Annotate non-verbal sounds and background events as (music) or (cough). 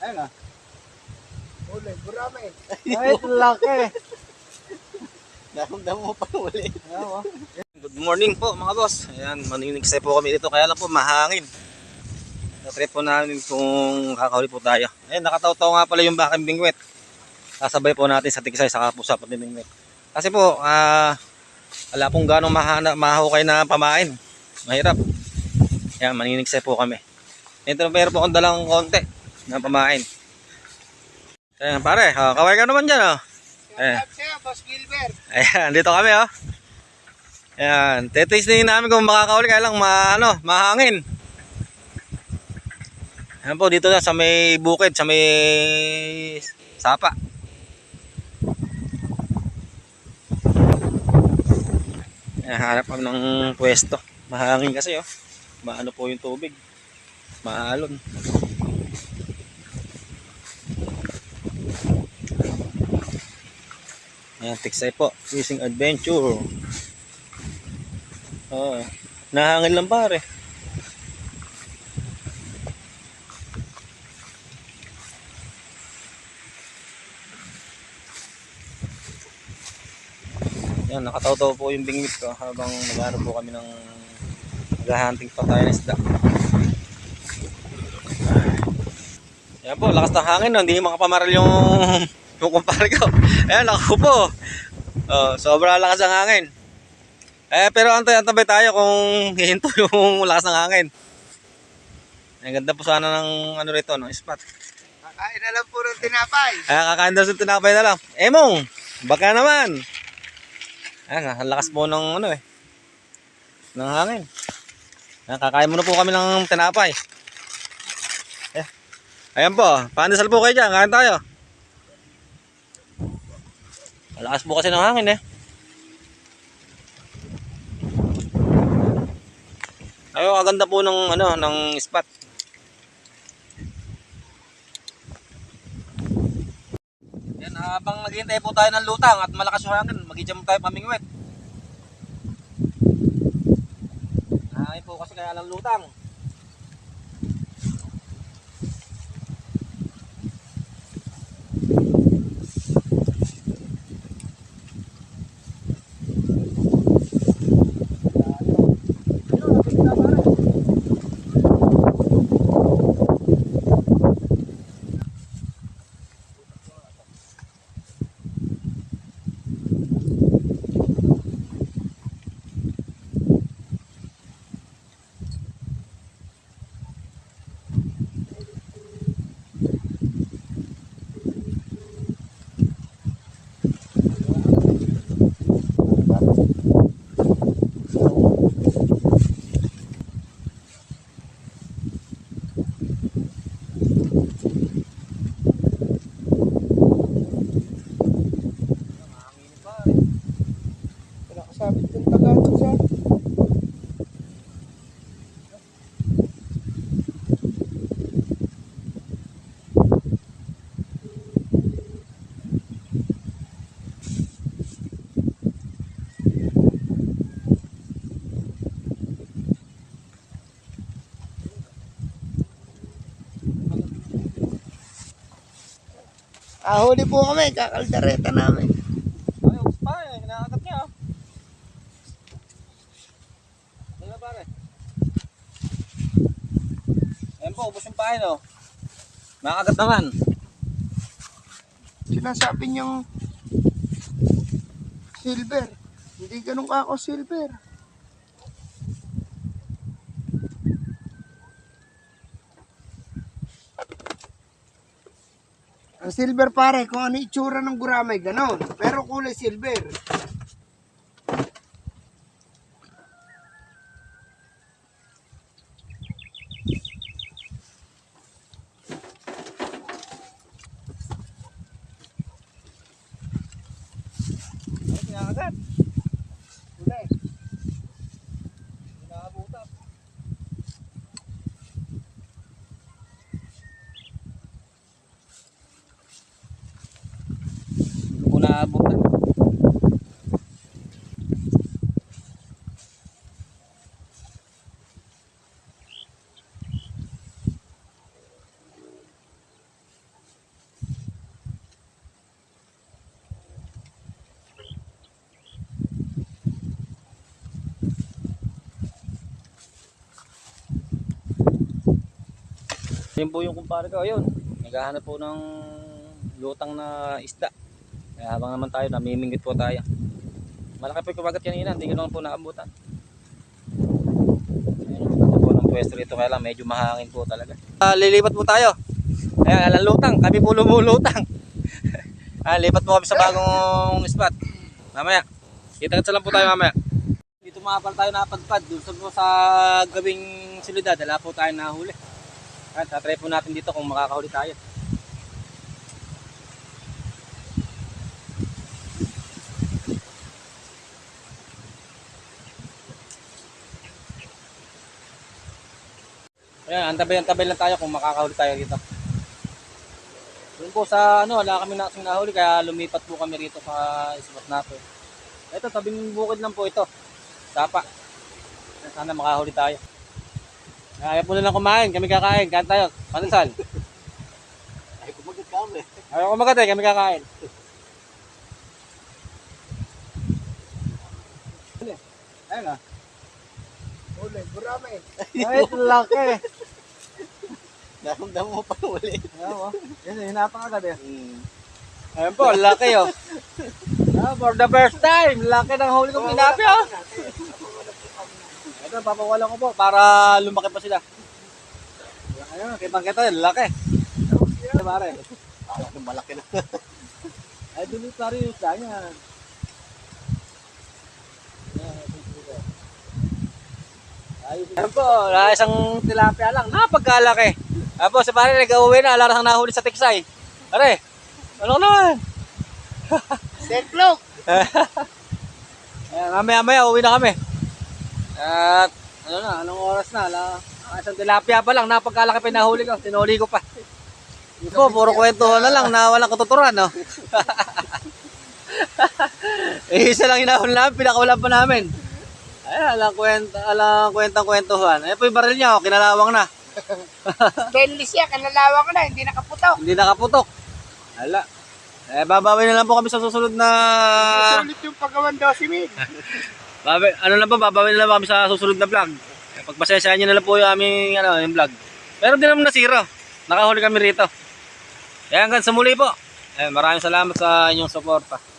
Ayun ah. Uli, gurame. (laughs) Ay, laki. Daram-dam mo pa uli. Oo. Good morning po mga boss. Ayan, maninigsay po kami dito. Kaya lang po mahangin. Na-trip po namin kung kakahuli po tayo. Ayan, nakataw-taw nga pala yung baking bingwit. Sasabay po natin sa tigsay sa kapusa pati bingwit. Kasi po, ah, wala pong ganong mahana, mahukay na pamain. Mahirap. Ayan, maninigsay po kami. Ito pero po akong dalang konti na pamain. Ayan, pare, oh, kaway ka naman dyan, oh. Gilbert. Ayan, dito kami oh. Ayan, titistingin namin kung makakauli kaya lang ma, ano, mahangin. Ayan po, dito na sa may bukid, sa may sapa. Ayan, hanap kami ng pwesto. Mahangin kasi oh. Maano po yung tubig. Maalon. Ayan, tiksay po. Fishing adventure. Oo. Nahangin lang pare. Yan, nakataw-taw po yung bingwit ko habang nagano po kami ng naghahunting pa tayo ng isda. Yan po, lakas ng hangin no. Hindi makapamaral yung yung (laughs) kumpare ko. Ayan, nakakupo. Oh, sobrang lakas ng hangin. Eh, pero antay-antabay tayo kung (laughs) hihinto yung lakas ng hangin. Ang ganda po sana ng ano rito, ng spot. Kakain na lang puro tinapay. Ay, kakain daw sa tinapay na lang. Emong, baka naman. Ayan, ang lakas po ng ano eh. Ng hangin. Ayan, kakain muna po kami ng tinapay. Ayan po, pandesal po kayo dyan, kain tayo. Malakas po kasi ng hangin eh. Ayun, kaganda po ng ano, ng spot. Yan, habang naghihintay po tayo ng lutang at malakas yung hangin, mag-jump tayo pamingwit. Hangin po kasi kaya lang lutang. Ah, huli po kami, kakaldareta namin. Ay, ubus pa eh. Niya oh. Ano pare? Ayan po, ubus yung pain oh. Nakakagat naman. Sinasabi niyang silver. Hindi ganun ka ako silver. Silver pare, kung ano itsura ng guramay, ganon. Pero kulay silver. Ay, naabutan. Yan po yung kumpare ko. Ayun, naghahanap po ng lutang na isda. Kaya habang naman tayo, namimingit po tayo. Malaki po yung kumagat kanina, hindi ko naman po naabutan. Ganda po ng pwesto rito, kaya lang medyo mahangin po talaga. Ah, lilipat po tayo. Ayan, alang lutang, kami po lumulutang. (laughs) ah, lipat po kami sa bagong spot. Mamaya, kita-kita lang po tayo mamaya. Dito mga pala tayo napadpad, dun sa, sa gabing silidad, wala po tayo nahuli. At tatry po natin dito kung makakahuli tayo. Ayan, antabay-antabay lang tayo kung makakahuli tayo dito. Doon po sa ano, wala kami nakasing nahuli kaya lumipat po kami rito sa spot natin. Ito, tabing bukid lang po ito. Sapa. Sana makahuli tayo. Ayaw po nilang kumain, kami kakain. Kain tayo. Pandesal. Ay, (laughs) kumagat kami. Ayaw kumagat eh, kami kakain. Ayun ah. Uli, gurame. Ay, laki. Daram mo pa uli. Ayun oh. Yan, hinapang agad eh. Hmm. Ayun po, laki oh. Ah, for the first time, laki ng huli kong pinapi oh. Ito, papawalan ko po para lumaki pa sila. Ayun, kitang kita, laki. Ay, pare. Malaki, malaki na. Ay, dumi pare yung isda niya. Ayun po, wala isang tilapia lang. Napagkalaki. Tapos si pare nag-uwi na, alarang ang nahuli sa tiksay. Pare, ano naman? (laughs) Seklog! Ayan, mamaya maya uwi na kami. At ano na, anong oras na? Ala, ah, isang tilapia pa lang, napagkalaki pa yung nahuli ko, tinuli ko pa. Po, puro kwentuhan na lang na walang katuturan, no? (laughs) eh, isa lang hinahuli namin, pinakawalan pa namin. Ay, alang kwenta, alang kwentang kwentuhan. Eh, po yung baril niya, oh, kinalawang na. (laughs) Stainless yan, kanalawa ko na, hindi nakaputok. Hindi nakaputok. Hala. Eh, babawi na lang po kami sa susunod na... Sulit yung paggawan 12 mil. (laughs) Babi, ano lang po, babawi na lang kami sa susunod na vlog. Eh, Pagpasensyahan nyo na lang po yung aming ano, yung vlog. Pero di naman nasira. Nakahuli kami rito. Kaya hanggang sa muli po. Eh, maraming salamat sa inyong suporta.